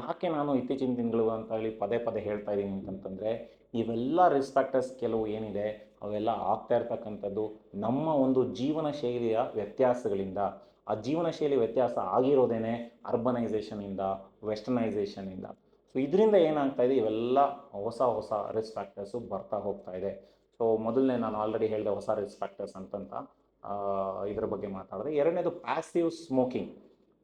ಯಾಕೆ ನಾನು ಇತ್ತೀಚಿನ ದಿನಗಳು ಅಂತ ಹೇಳಿ ಪದೇ ಪದೇ ಹೇಳ್ತಾ ಇದ್ದೀನಿ ಅಂತಂತಂದರೆ, ಇವೆಲ್ಲ ರಿಸ್ಕ್ ಫ್ಯಾಕ್ಟರ್ಸ್ ಕೆಲವು ಏನಿದೆ, ಅವೆಲ್ಲ ಆಗ್ತಾ ಇರ್ತಕ್ಕಂಥದ್ದು ನಮ್ಮ ಒಂದು ಜೀವನ ಶೈಲಿಯ ವ್ಯತ್ಯಾಸಗಳಿಂದ. ಆ ಜೀವನ ಶೈಲಿ ವ್ಯತ್ಯಾಸ ಆಗಿರೋದೇನೆ ಅರ್ಬನೈಸೇಷನಿಂದ ವೆಸ್ಟರ್ನೈಸೇಷನಿಂದ ಸೊ ಇದರಿಂದ ಏನಾಗ್ತಾ ಇದೆ? ಇವೆಲ್ಲ ಹೊಸ ಹೊಸ ರಿಸ್ಕ್ ಫ್ಯಾಕ್ಟರ್ಸು ಬರ್ತಾ ಹೋಗ್ತಾ ಇದೆ. ಸೊ ಮೊದಲನೇ ನಾನು ಆಲ್ರೆಡಿ ಹೇಳಿದೆ ಹೊಸ ರಿಸ್ಕ್ ಫ್ಯಾಕ್ಟರ್ಸ್ ಅಂತಂತ ಇದ್ರ ಬಗ್ಗೆ ಮಾತಾಡಿದೆ. ಎರಡನೇದು ಪ್ಯಾಸಿವ್ ಸ್ಮೋಕಿಂಗ್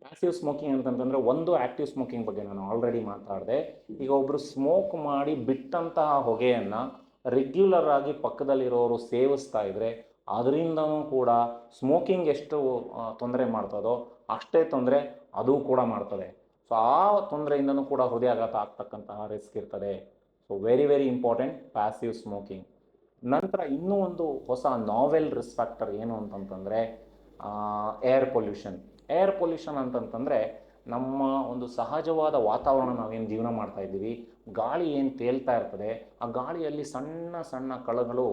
ಪ್ಯಾಸಿವ್ ಸ್ಮೋಕಿಂಗ್ ಅಂತಂತಂದರೆ ಒಂದು ಆ್ಯಕ್ಟಿವ್ ಸ್ಮೋಕಿಂಗ್ ಬಗ್ಗೆ ನಾನು ಆಲ್ರೆಡಿ ಮಾತಾಡಿದೆ. ಈಗ ಒಬ್ಬರು ಸ್ಮೋಕ್ ಮಾಡಿ ಬಿಟ್ಟಂತಹ ಹೊಗೆಯನ್ನು ರೆಗ್ಯುಲರ್ ಆಗಿ ಪಕ್ಕದಲ್ಲಿರೋರು ಸೇವಿಸ್ತಾ ಇದ್ದರೆ ಅದರಿಂದನೂ ಕೂಡ ಸ್ಮೋಕಿಂಗ್ ಎಷ್ಟು ತೊಂದರೆ ಮಾಡ್ತದೋ ಅಷ್ಟೇ ತೊಂದರೆ ಅದು ಕೂಡ ಮಾಡ್ತದೆ. ಸೊ ಆ ತೊಂದರೆಯಿಂದನೂ ಕೂಡ ಹೃದಯಾಘಾತ ಆಗ್ತಕ್ಕಂತಹ ರಿಸ್ಕ್ ಇರ್ತದೆ. So very very important passive smoking ನಂತರ ಇನ್ನೂ ಒಂದು ಹೊಸ ನಾವೆಲ್ ರಿಸ್ಕ್ ಫ್ಯಾಕ್ಟರ್ ಏನು ಅಂತಂತಂದರೆ ಏರ್ ಪೊಲ್ಯೂಷನ್ ಏರ್ ಪೊಲ್ಯೂಷನ್ ಅಂತಂತಂದರೆ, ನಮ್ಮ ಒಂದು ಸಹಜವಾದ ವಾತಾವರಣ ನಾವೇನು ಜೀವನ ಮಾಡ್ತಾ ಇದ್ದೀವಿ. ಗಾಳಿ ಏನು ತೇಲ್ತಾ ಇರ್ತದೆ, ಆ ಗಾಳಿಯಲ್ಲಿ ಸಣ್ಣ ಸಣ್ಣ ಕಣಗಳು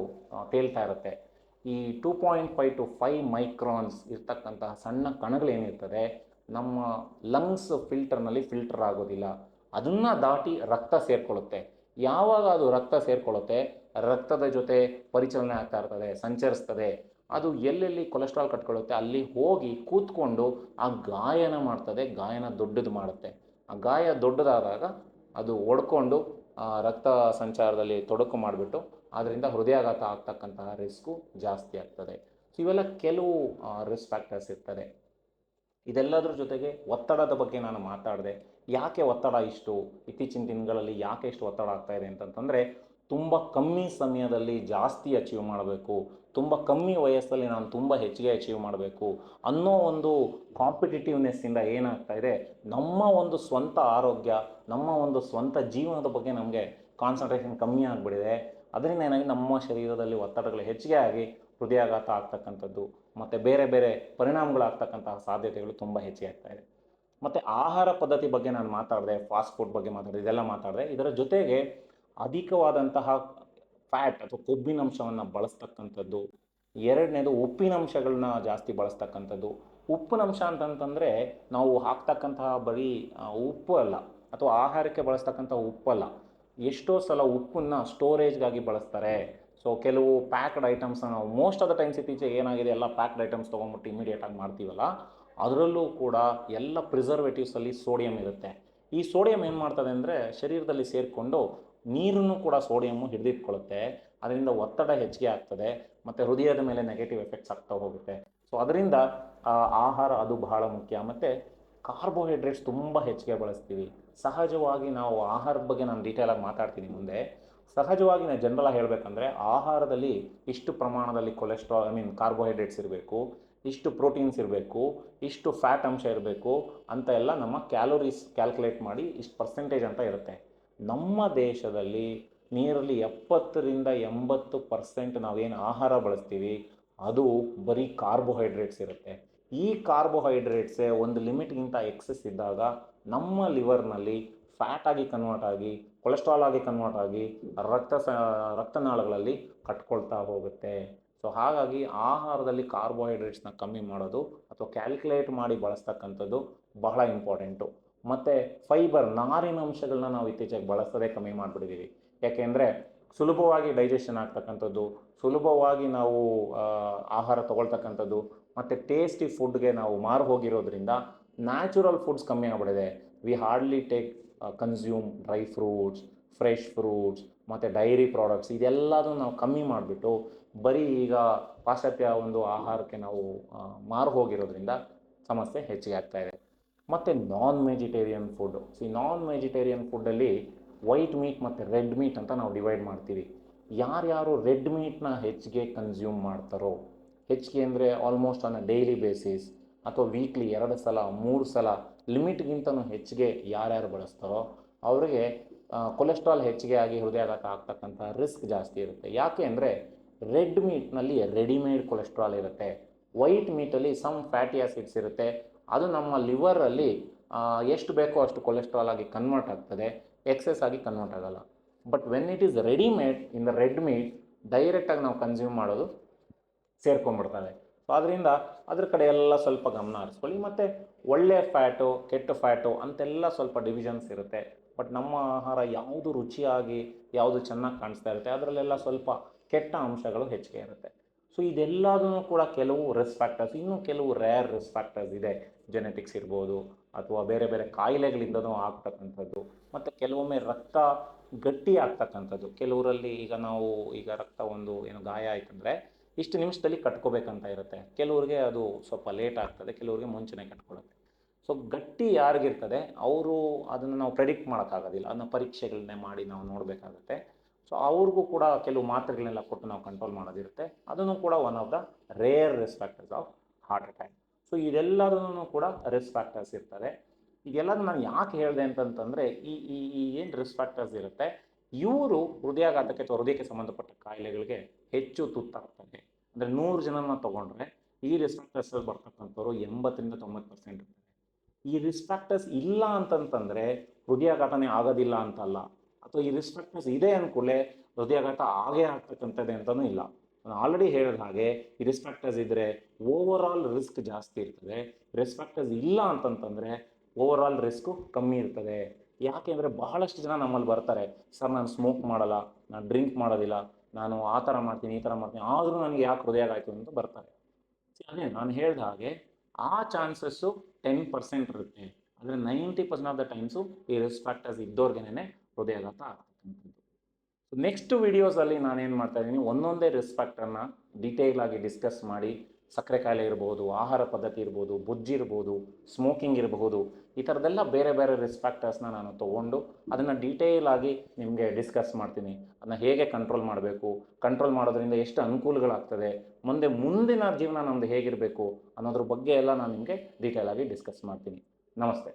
ತೇಲ್ತಾ ಇರುತ್ತೆ. ಈ two point five to five microns ಇರ್ತಕ್ಕಂತಹ ಸಣ್ಣ ಕಣಗಳೇನಿರ್ತದೆ ನಮ್ಮ ಲಂಗ್ಸ್ ಫಿಲ್ಟರ್ನಲ್ಲಿ ಫಿಲ್ಟರ್ ಆಗೋದಿಲ್ಲ. ಅದನ್ನು ದಾಟಿ ರಕ್ತ ಸೇರ್ಕೊಳ್ಳುತ್ತೆ. ಯಾವಾಗ ಅದು ರಕ್ತ ಸೇರ್ಕೊಳ್ಳುತ್ತೆ? ರಕ್ತದ ಜೊತೆ ಪರಿಚಲನೆ ಆಗ್ತಾ ಇರ್ತದೆ, ಸಂಚರಿಸ್ತದೆ. ಅದು ಎಲ್ಲೆಲ್ಲಿ ಕೊಲೆಸ್ಟ್ರಾಲ್ ಕಟ್ಕೊಳ್ಳುತ್ತೆ? ಅಲ್ಲಿ ಹೋಗಿ ಕೂತ್ಕೊಂಡು ಆ ಗಾಯನ ಮಾಡ್ತದೆ, ಗಾಯನ ದೊಡ್ಡದು ಮಾಡುತ್ತೆ. ಆ ಗಾಯ ದೊಡ್ಡದಾದಾಗ ಅದು ಒಡ್ಕೊಂಡು ರಕ್ತ ಸಂಚಾರದಲ್ಲಿ ತೊಡಕು ಮಾಡಿಬಿಟ್ಟು ಅದರಿಂದ ಹೃದಯಾಘಾತ ಆಗ್ತಕ್ಕಂತಹ ರಿಸ್ಕು ಜಾಸ್ತಿ ಆಗ್ತದೆ. ಸೊ ಇವೆಲ್ಲ ಕೆಲವು ರಿಸ್ಕ್ ಫ್ಯಾಕ್ಟರ್ಸ್ ಇರ್ತದೆ. ಇದೆಲ್ಲದರ ಜೊತೆಗೆ ಒತ್ತಡದ ಬಗ್ಗೆ ನಾನು ಮಾತಾಡಿದೆ. ಯಾಕೆ ಒತ್ತಡ ಇಷ್ಟು? ಇತ್ತೀಚಿನ ದಿನಗಳಲ್ಲಿ ಯಾಕೆ ಇಷ್ಟು ಒತ್ತಡ ಆಗ್ತಾ ಇದೆ ಅಂತಂತಂದರೆ, ತುಂಬ ಕಮ್ಮಿ ಸಮಯದಲ್ಲಿ ಜಾಸ್ತಿ ಅಚೀವ್ ಮಾಡಬೇಕು. ತುಂಬ ಕಮ್ಮಿ ವಯಸ್ಸಲ್ಲಿ ನಾನು ತುಂಬ ಹೆಚ್ಚಿಗೆ ಅಚೀವ್ ಮಾಡಬೇಕು ಅನ್ನೋ ಒಂದು ಕಾಂಪಿಟೇಟಿವ್ನೆಸ್ಸಿಂದ ಏನಾಗ್ತಾ ಇದೆ, ನಮ್ಮ ಒಂದು ಸ್ವಂತ ಆರೋಗ್ಯ, ನಮ್ಮ ಒಂದು ಸ್ವಂತ ಜೀವನದ ಬಗ್ಗೆ ನಮಗೆ ಕಾನ್ಸಂಟ್ರೇಷನ್ ಕಮ್ಮಿ ಆಗಿಬಿಟ್ಟಿದೆ. ಅದರಿಂದ ಏನಾಗಿ ನಮ್ಮ ಶರೀರದಲ್ಲಿ ಒತ್ತಡಗಳು ಹೆಚ್ಚಿಗೆ ಆಗಿ ಹೃದಯಾಘಾತ ಆಗ್ತಕ್ಕಂಥದ್ದು. ಮತ್ತು ಬೇರೆ ಬೇರೆ ಪರಿಣಾಮಗಳಾಗ್ತಕ್ಕಂತಹ ಸಾಧ್ಯತೆಗಳು ತುಂಬ ಹೆಚ್ಚಿಗೆ ಆಗ್ತಾ ಇದೆ. ಮತ್ತು ಆಹಾರ ಪದ್ಧತಿ ಬಗ್ಗೆ ನಾನು ಮಾತಾಡಿದೆ ಫಾಸ್ಟ್ ಫುಡ್ ಬಗ್ಗೆ ಮಾತಾಡಿದೆ, ಇದೆಲ್ಲ ಮಾತಾಡಿದೆ, ಇದರ ಜೊತೆಗೆ ಅಧಿಕವಾದಂತಹ ಫ್ಯಾಟ್ ಅಥವಾ ಕೊಬ್ಬಿನಂಶವನ್ನು ಬಳಸ್ತಕ್ಕಂಥದ್ದು, ಎರಡನೇದು ಉಪ್ಪಿನಂಶಗಳನ್ನ ಜಾಸ್ತಿ ಬಳಸ್ತಕ್ಕಂಥದ್ದು. ಉಪ್ಪಿನಂಶ ಅಂತಂತಂದರೆ ನಾವು ಹಾಕ್ತಕ್ಕಂತಹ ಬರೀ ಉಪ್ಪು ಅಲ್ಲ, ಅಥವಾ ಆಹಾರಕ್ಕೆ ಬಳಸ್ತಕ್ಕಂಥ ಉಪ್ಪಲ್ಲ, ಎಷ್ಟೋ ಸಲ ಉಪ್ಪನ್ನು ಸ್ಟೋರೇಜ್ಗಾಗಿ ಬಳಸ್ತಾರೆ. ಸೊ ಕೆಲವು ಪ್ಯಾಕ್ಡ್ ಐಟಮ್ಸ್ ನಾವು ಮೋಸ್ಟ್ ಆಫ್ ದ ಟೈಮ್ಸ್ ಇತ್ತೀಚೆಗೆ ಏನಾಗಿದೆ, ಎಲ್ಲ ಪ್ಯಾಕ್ಡ್ ಐಟಮ್ಸ್ ತೊಗೊಂಬಿಟ್ಟು ಇಮಿಡಿಯೇಟಾಗಿ ಮಾಡ್ತೀವಲ್ಲ, ಅದರಲ್ಲೂ ಕೂಡ ಎಲ್ಲ ಪ್ರಿಸರ್ವೇಟಿವ್ಸಲ್ಲಿ ಸೋಡಿಯಂ ಇರುತ್ತೆ. ಈ ಸೋಡಿಯಂ ಏನು ಮಾಡ್ತದೆ ಅಂದರೆ, ಶರೀರದಲ್ಲಿ ಸೇರಿಕೊಂಡು ನೀರನ್ನು ಕೂಡ ಸೋಡಿಯಮ್ಮು ಹಿಡಿದಿಟ್ಕೊಳ್ಳುತ್ತೆ ಅದರಿಂದ ಒತ್ತಡ ಹೆಚ್ಚಿಗೆ ಆಗ್ತದೆ, ಮತ್ತು ಹೃದಯದ ಮೇಲೆ ನೆಗೆಟಿವ್ ಎಫೆಕ್ಟ್ಸ್ ಆಗ್ತಾ ಹೋಗುತ್ತೆ. ಸೊ ಅದರಿಂದ ಆಹಾರ ಅದು ಬಹಳ ಮುಖ್ಯ. ಮತ್ತು ಕಾರ್ಬೋಹೈಡ್ರೇಟ್ಸ್ ತುಂಬ ಹೆಚ್ಚಿಗೆ ಬಳಸ್ತೀವಿ. ಸಹಜವಾಗಿ ನಾವು ಆಹಾರದ ಬಗ್ಗೆ ನಾನು ಡೀಟೇಲಾಗಿ ಮಾತಾಡ್ತೀನಿ ಮುಂದೆ. ಸಹಜವಾಗಿ ನಾನು ಜನರಲ್ ಹೇಳಬೇಕಂದ್ರೆ ಆಹಾರದಲ್ಲಿ ಇಷ್ಟು ಪ್ರಮಾಣದಲ್ಲಿ ಕೊಲೆಸ್ಟ್ರಾಲ್ ಐ ಮೀನ್ ಕಾರ್ಬೋಹೈಡ್ರೇಟ್ಸ್ ಇರಬೇಕು, ಇಷ್ಟು ಪ್ರೋಟೀನ್ಸ್ ಇರಬೇಕು, ಇಷ್ಟು ಫ್ಯಾಟ್ ಅಂಶ ಇರಬೇಕು ಅಂತ ಎಲ್ಲ ನಮ್ಮ ಕ್ಯಾಲೋರೀಸ್ ಕ್ಯಾಲ್ಕುಲೇಟ್ ಮಾಡಿ ಇಷ್ಟು ಪರ್ಸೆಂಟೇಜ್ ಅಂತ ಇರುತ್ತೆ. ನಮ್ಮ ದೇಶದಲ್ಲಿ ನಿಯರ್ಲಿ ಎಪ್ಪತ್ತರಿಂದ ಎಂಬತ್ತು ಪರ್ಸೆಂಟ್ ನಾವೇನು ಆಹಾರ ಬಳಸ್ತೀವಿ, ಅದು ಬರೀ ಕಾರ್ಬೋಹೈಡ್ರೇಟ್ಸ್ ಇರುತ್ತೆ. ಈ ಕಾರ್ಬೋಹೈಡ್ರೇಟ್ಸೇ ಒಂದು ಲಿಮಿಟ್ಗಿಂತ ಎಕ್ಸೆಸ್ ಇದ್ದಾಗ ನಮ್ಮ ಲಿವರ್ನಲ್ಲಿ ಫ್ಯಾಟ್ ಆಗಿ ಕನ್ವರ್ಟ್ ಆಗಿ ಕೊಲೆಸ್ಟ್ರಾಲ್ ಆಗಿ ಕನ್ವರ್ಟ್ ಆಗಿ ರಕ್ತ ಸ, ರಕ್ತನಾಳಗಳಲ್ಲಿ ಕಟ್ಕೊಳ್ತಾ ಹೋಗುತ್ತೆ. ಸೊ ಹಾಗಾಗಿ ಆಹಾರದಲ್ಲಿ ಕಾರ್ಬೋಹೈಡ್ರೇಟ್ಸ್ನ ಕಮ್ಮಿ ಮಾಡೋದು ಅಥವಾ ಕ್ಯಾಲ್ಕುಲೇಟ್ ಮಾಡಿ ಬಳಸ್ತಕ್ಕಂಥದ್ದು ಬಹಳ ಇಂಪಾರ್ಟೆಂಟು ಮತ್ತು ಫೈಬರ್ ನಾರಿನ ಅಂಶಗಳನ್ನ ನಾವು ಇತ್ತೀಚೆಗೆ ಬಳಸೋದೇ ಕಮ್ಮಿ ಮಾಡಿಬಿಟ್ಟಿದ್ದೀವಿ ಯಾಕೆಂದರೆ ಸುಲಭವಾಗಿ ಡೈಜೆಷನ್ ಆಗ್ತಕ್ಕಂಥದ್ದು, ಸುಲಭವಾಗಿ ನಾವು ಆಹಾರ ತಗೊಳ್ತಕ್ಕಂಥದ್ದು, ಮತ್ತು ಟೇಸ್ಟಿ ಫುಡ್ಗೆ ನಾವು ಮಾರು ಹೋಗಿರೋದ್ರಿಂದ ನ್ಯಾಚುರಲ್ ಫುಡ್ಸ್ ಕಮ್ಮಿ ಆಗ್ಬಿಟ್ಟಿದೆ. We hardly take consume dry fruits fresh fruits ಮತ್ತು ಡೈರಿ ಪ್ರಾಡಕ್ಟ್ಸ್ ಇದೆಲ್ಲದನ್ನು ನಾವು ಕಮ್ಮಿ ಮಾಡಿಬಿಟ್ಟು ಬರೀ ಈಗ ಪಾಶ್ಚಾತ್ಯ ಒಂದು ಆಹಾರಕ್ಕೆ ನಾವು ಮಾರು ಹೋಗಿರೋದ್ರಿಂದ ಸಮಸ್ಯೆ ಹೆಚ್ಚಿಗೆ ಆಗ್ತಾ ಇದೆ. ಮತ್ತು ನಾನ್ ವೆಜಿಟೇರಿಯನ್ ಫುಡ್ ಈ ನಾನ್ ವೆಜಿಟೇರಿಯನ್ ಫುಡ್ಡಲ್ಲಿ ವೈಟ್ ಮೀಟ್ ಮತ್ತು ರೆಡ್ ಮೀಟ್ ಅಂತ ನಾವು ಡಿವೈಡ್ ಮಾಡ್ತೀವಿ. ಯಾರ್ಯಾರು ರೆಡ್ ಮೀಟ್ನ ಹೆಚ್ಚಿಗೆ ಕನ್ಸ್ಯೂಮ್ ಮಾಡ್ತಾರೋ, ಹೆಚ್ಚಿಗೆ ಅಂದರೆ almost on a daily basis ಅಥವಾ ವೀಕ್ಲಿ ಎರಡು ಸಲ, ಮೂರು ಸಲ ಲಿಮಿಟ್ಗಿಂತನೂ ಹೆಚ್ಚಿಗೆ ಯಾರ್ಯಾರು ಬಳಸ್ತಾರೋ ಅವರಿಗೆ ಕೊಲೆಸ್ಟ್ರಾಲ್ ಹೆಚ್ಚಿಗೆ ಆಗಿ ಹೃದಯಾಘಾತ ಆಗ್ತಕ್ಕಂಥ ರಿಸ್ಕ್ ಜಾಸ್ತಿ ಇರುತ್ತೆ. ಯಾಕೆ ಅಂದರೆ ರೆಡ್ ಮೀಟ್ನಲ್ಲಿ ರೆಡಿಮೇಡ್ ಕೊಲೆಸ್ಟ್ರಾಲ್ ಇರುತ್ತೆ. ವೈಟ್ ಮೀಟಲ್ಲಿ ಸಮ್ ಫ್ಯಾಟಿ ಆಸಿಡ್ಸ್ ಇರುತ್ತೆ. ಅದು ನಮ್ಮ ಲಿವರಲ್ಲಿ ಎಷ್ಟು ಬೇಕೋ ಅಷ್ಟು ಕೊಲೆಸ್ಟ್ರಾಲ್ ಆಗಿ ಕನ್ವರ್ಟ್ ಆಗ್ತದೆ. ಎಕ್ಸೆಸ್ ಆಗಿ ಕನ್ವರ್ಟ್ ಆಗಲ್ಲ. But when it is readymade in the red meat ಡೈರೆಕ್ಟಾಗಿ ನಾವು ಕನ್ಸ್ಯೂಮ್ ಮಾಡೋದು ಸೇರ್ಕೊಂಡ್ಬಿಡ್ತವೆ. ಸೊ ಅದರಿಂದ ಅದ್ರ ಕಡೆ ಎಲ್ಲ ಸ್ವಲ್ಪ ಗಮನ ಹರಿಸ್ಕೊಳ್ಳಿ. ಮತ್ತು ಒಳ್ಳೆ ಫ್ಯಾಟು ಕೆಟ್ಟ ಫ್ಯಾಟು ಅಂತೆಲ್ಲ ಸ್ವಲ್ಪ ಡಿವಿಷನ್ಸ್ ಇರುತ್ತೆ. ಬಟ್ ನಮ್ಮ ಆಹಾರ ಯಾವುದು ರುಚಿಯಾಗಿ, ಯಾವುದು ಚೆನ್ನಾಗಿ ಕಾಣಿಸ್ತಾ ಇರುತ್ತೆ, ಅದರಲ್ಲೆಲ್ಲ ಸ್ವಲ್ಪ ಕೆಟ್ಟ ಅಂಶಗಳು ಹೆಚ್ಚಿಗೆ ಇರುತ್ತೆ. ಸೊ ಇದೆಲ್ಲದೂ ಕೂಡ ಕೆಲವು ರಿಸ್ಕ್ ಫ್ಯಾಕ್ಟರ್ಸ್ ಇನ್ನೂ ಕೆಲವು ರೇರ್ ರಿಸ್ಕ್ ಫ್ಯಾಕ್ಟರ್ಸ್ ಇದೆ. ಜೆನೆಟಿಕ್ಸ್ ಇರ್ಬೋದು, ಅಥವಾ ಬೇರೆ ಬೇರೆ ಕಾಯಿಲೆಗಳಿಂದನೂ ಆಗ್ತಕ್ಕಂಥದ್ದು, ಮತ್ತು ಕೆಲವೊಮ್ಮೆ ರಕ್ತ ಗಟ್ಟಿ ಆಗ್ತಕ್ಕಂಥದ್ದು. ಕೆಲವರಲ್ಲಿ ಈಗ ನಾವು, ಈಗ ರಕ್ತ ಒಂದು ಏನು ಗಾಯ ಆಯ್ತಂದರೆ, ಇಷ್ಟು ನಿಮಿಷದಲ್ಲಿ ಕಟ್ಕೋಬೇಕಂತ ಇರುತ್ತೆ. ಕೆಲವ್ರಿಗೆ ಅದು ಸ್ವಲ್ಪ ಲೇಟ್ ಆಗ್ತದೆ, ಕೆಲವ್ರಿಗೆ ಮುಂಚೆನೇ ಕಟ್ಕೊಳ್ಳುತ್ತೆ ಸೊ ಗಟ್ಟಿ ಯಾರಿಗಿರ್ತದೆ, ಅವರು ಅದನ್ನು ನಾವು ಪ್ರೆಡಿಕ್ಟ್ ಮಾಡೋಕ್ಕಾಗೋದಿಲ್ಲ. ಅದನ್ನ ಪರೀಕ್ಷೆಗಳನ್ನೇ ಮಾಡಿ ನಾವು ನೋಡಬೇಕಾಗುತ್ತೆ. ಸೊ ಅವ್ರಿಗೂ ಕೂಡ ಕೆಲವು ಮಾತ್ರೆಗಳನ್ನೆಲ್ಲ ಕೊಟ್ಟು ನಾವು ಕಂಟ್ರೋಲ್ ಮಾಡೋದಿರುತ್ತೆ. ಅದನ್ನು ಕೂಡ one of the rare risk factors of heart attack so ಇದೆಲ್ಲದೂ ಕೂಡ ರಿಸ್ಕ್ ಫ್ಯಾಕ್ಟರ್ಸ್ ಇರ್ತದೆ. ಇದೆಲ್ಲದೂ ನಾನು ಯಾಕೆ ಹೇಳಿದೆ ಅಂತಂತಂದರೆ, ಈ ಈ ಈ ಏನು ರಿಸ್ಕ್ ಫ್ಯಾಕ್ಟರ್ಸ್ ಇರುತ್ತೆ, ಇವರು ಹೃದಯಾಘಾತಕ್ಕೆ ಅಥವಾ ಹೃದಯಕ್ಕೆ ಸಂಬಂಧಪಟ್ಟ ಕಾಯಿಲೆಗಳಿಗೆ ಹೆಚ್ಚು ತುತ್ತಾಗ್ತಾರೆ ಅಂದರೆ ನೂರು ಜನನ ತಗೊಂಡ್ರೆ ಈ ರಿಸ್ಕ್ ಫ್ಯಾಕ್ಟರ್ಸ್ ಬರ್ತಕ್ಕಂಥವ್ರು ಎಂಬತ್ತರಿಂದ ತೊಂಬತ್ತು ಪರ್ಸೆಂಟ್ ಇರ್ತಾರೆ. ಈ ರಿಸ್ಕ್ ಫ್ಯಾಕ್ಟರ್ಸ್ ಇಲ್ಲ ಅಂತಂತಂದರೆ ಹೃದಯಾಘಾತನೇ ಆಗೋದಿಲ್ಲ ಅಂತಲ್ಲ. ಅಥವಾ ಈ ರಿಸ್ಕ್ ಫ್ಯಾಕ್ಟರ್ಸ್ ಇದೆ ಅಂದ್ಕೂಡಲೇ ಹೃದಯಾಘಾತ ಆಗೇ ಆಗ್ತಕ್ಕಂಥದ್ದೇ ಅಂತಲೂ ಇಲ್ಲ. ನಾನು ಆಲ್ರೆಡಿ ಹೇಳಿದ ಹಾಗೆ ಈ ರಿಸ್ಕ್ ಫ್ಯಾಕ್ಟರ್ಸ್ ಇದ್ದರೆ ಓವರ್ ಆಲ್ ರಿಸ್ಕ್ ಜಾಸ್ತಿ ಇರ್ತದೆ. ರಿಸ್ಕ್ ಫ್ಯಾಕ್ಟರ್ಸ್ ಇಲ್ಲ ಅಂತಂತಂದರೆ ಓವರ್ ಆಲ್ ರಿಸ್ಕು ಕಮ್ಮಿ ಇರ್ತದೆ. ಯಾಕೆಂದರೆ ಬಹಳಷ್ಟು ಜನ ನಮ್ಮಲ್ಲಿ ಬರ್ತಾರೆ. ಸರ್, ನಾನು ಸ್ಮೋಕ್ ಮಾಡಲ್ಲ, ನಾನು ಡ್ರಿಂಕ್ ಮಾಡೋದಿಲ್ಲ, ನಾನು ಆ ಥರ ಮಾಡ್ತೀನಿ, ಈ ಥರ ಮಾಡ್ತೀನಿ, ಆದರೂ ನನಗೆ ಯಾಕೆ ಹೃದಯ ಆಯಿತು ಅಂತ ಬರ್ತಾರೆ? ಅದೇ ನಾನು ಹೇಳಿದ ಹಾಗೆ ಆ ಚಾನ್ಸಸ್ಸು ಟೆನ್ ಪರ್ಸೆಂಟ್ ಇರುತ್ತೆ. ಆದರೆ ninety percent of the times ಈ ರಿಸ್ಕ್ ಫ್ಯಾಕ್ಟರ್ಸ್ ಇದ್ದವ್ರಿಗೇನೆ ಹೃದಯಾಘಾತ ಆಗ್ತಕ್ಕಂಥದ್ದು. ಸೊ ನೆಕ್ಸ್ಟ್ ವಿಡಿಯೋಸಲ್ಲಿ ನಾನೇನು ಮಾಡ್ತಾ ಇದ್ದೀನಿ, ಒಂದೊಂದೇ ರಿಸ್ಕ್ ಫ್ಯಾಕ್ಟರ್ನ ಡೀಟೇಲ್ ಆಗಿ ಡಿಸ್ಕಸ್ ಮಾಡಿ ಸಕ್ಕರೆ ಕಾಯಿಲೆ ಇರ್ಬೋದು, ಆಹಾರ ಪದ್ಧತಿ ಇರ್ಬೋದು ಬೊಜ್ಜಿ ಇರ್ಬೋದು ಸ್ಮೋಕಿಂಗ್ ಇರಬಹುದು ಈ ಥರದ್ದೆಲ್ಲ ಬೇರೆ ಬೇರೆ ರಿಸ್ಕ್ ಫ್ಯಾಕ್ಟರ್ಸ್ನ ನಾನು ತೊಗೊಂಡು ಅದನ್ನು ಡೀಟೇಲ್ ಆಗಿ ನಿಮಗೆ ಡಿಸ್ಕಸ್ ಮಾಡ್ತೀನಿ. ಅದನ್ನ ಹೇಗೆ ಕಂಟ್ರೋಲ್ ಮಾಡಬೇಕು ಕಂಟ್ರೋಲ್ ಮಾಡೋದ್ರಿಂದ ಎಷ್ಟು ಅನುಕೂಲಗಳಾಗ್ತದೆ, ಮುಂದೆ ಮುಂದಿನ ಜೀವನ ನಮ್ಮದು ಹೇಗಿರಬೇಕು ಅನ್ನೋದ್ರ ಬಗ್ಗೆ ಎಲ್ಲ ನಾನು ನಿಮಗೆ ಡೀಟೇಲ್ ಆಗಿ ಡಿಸ್ಕಸ್ ಮಾಡ್ತೀನಿ. ನಮಸ್ತೆ.